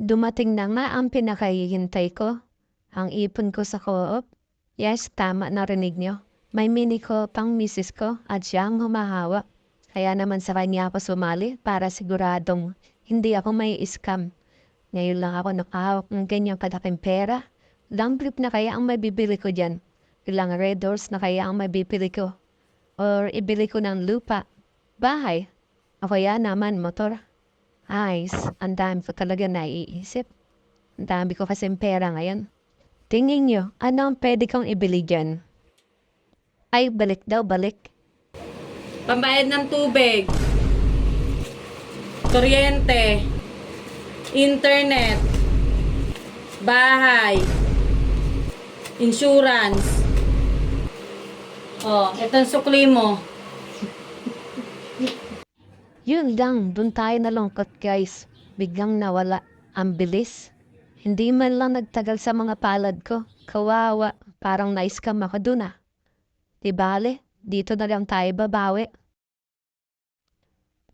Dumating na nga ang pinakahihintay ko. Ang ipon ko sa co-op. Yes, tama narinig nyo. May mini ko pang misis ko at siya ang humahawak. Kaya naman sa kanya ako sumali para siguradong hindi ako may scam. Ngayon lang ako nakahawak ng ganyang kalaking pera. Ilang trip na kaya ang mabibili ko dyan? Ilang red doors na kaya ang mabibili ko? Or ibili ko ng lupa? Bahay? O kaya naman motor? Ayos, ang dami ko talaga naiisip. Ang dami ko kasing pera ngayon. Tingin nyo, ano ang pwede kong ibili dyan? Ay, balik daw, balik. Pambayad ng tubig. Kuryente. Internet. Bahay. Insurance. Oh, itong sukli mo. Yun lang, dun tayo nalungkot guys. Biglang nawala. Ang bilis. Hindi man lang nagtagal sa mga palad ko. Kawawa. Parang na-scam ako dun ah. Di bale, dito na lang tayo babawi.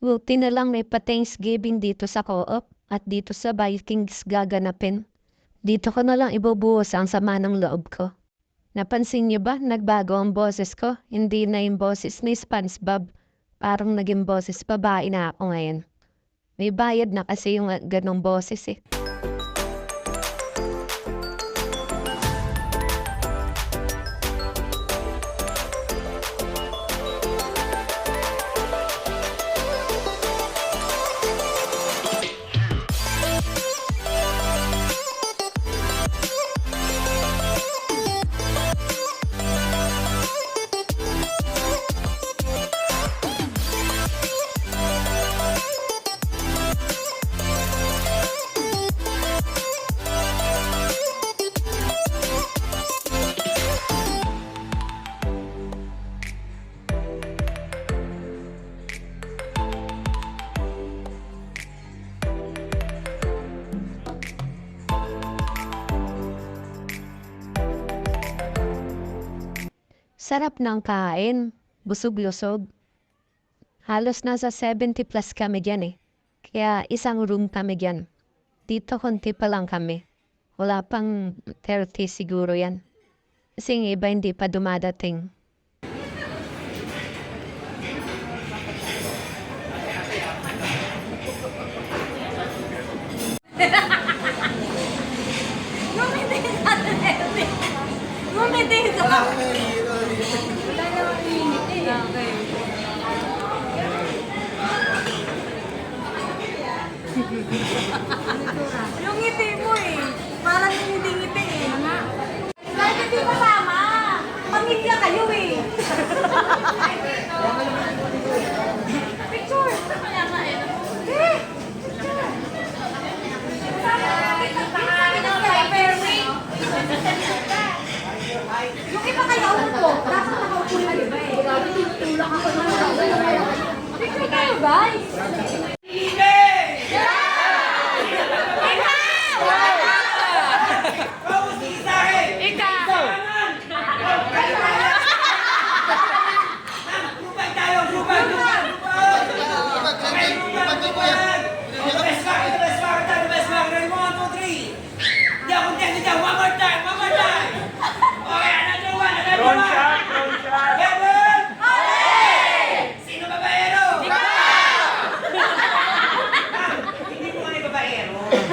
Buti na lang may pa-Thanksgiving dito sa co-op at dito sa Vikings gaganapin. Dito ko na lang ibubuhos ang sama ng loob ko. Napansin niyo ba, nagbago ang boses ko? Hindi na yung boses ni SpongeBob. Parang naging boses babae na ako ngayon. May bayad na kasi yung ganong boses eh. Sarap ng kain. Busog-lusog. Halos nasa 70 plus kami dyan eh. Kaya isang room kami dyan. Dito konti pa lang kami. Wala pang 30 siguro yan. Kasi iba hindi pa dumadating. Ngumiti ka. Okay. yung ngiti mo eh. Parang ngiti-ngiti eh. Dahil hindi kasama. Pamilya kayo eh. vai?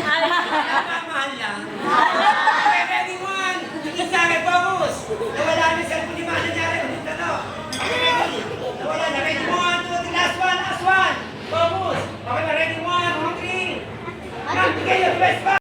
Babaero. Mahal lang. Okay, ready one. Isa kay focus. Nawala na sa kung lima nangyari. Okay, ready. Nawala na. Ready one, two, three. Last one, last one. Focus. Okay ready one, two, three. Bigay yung best pa.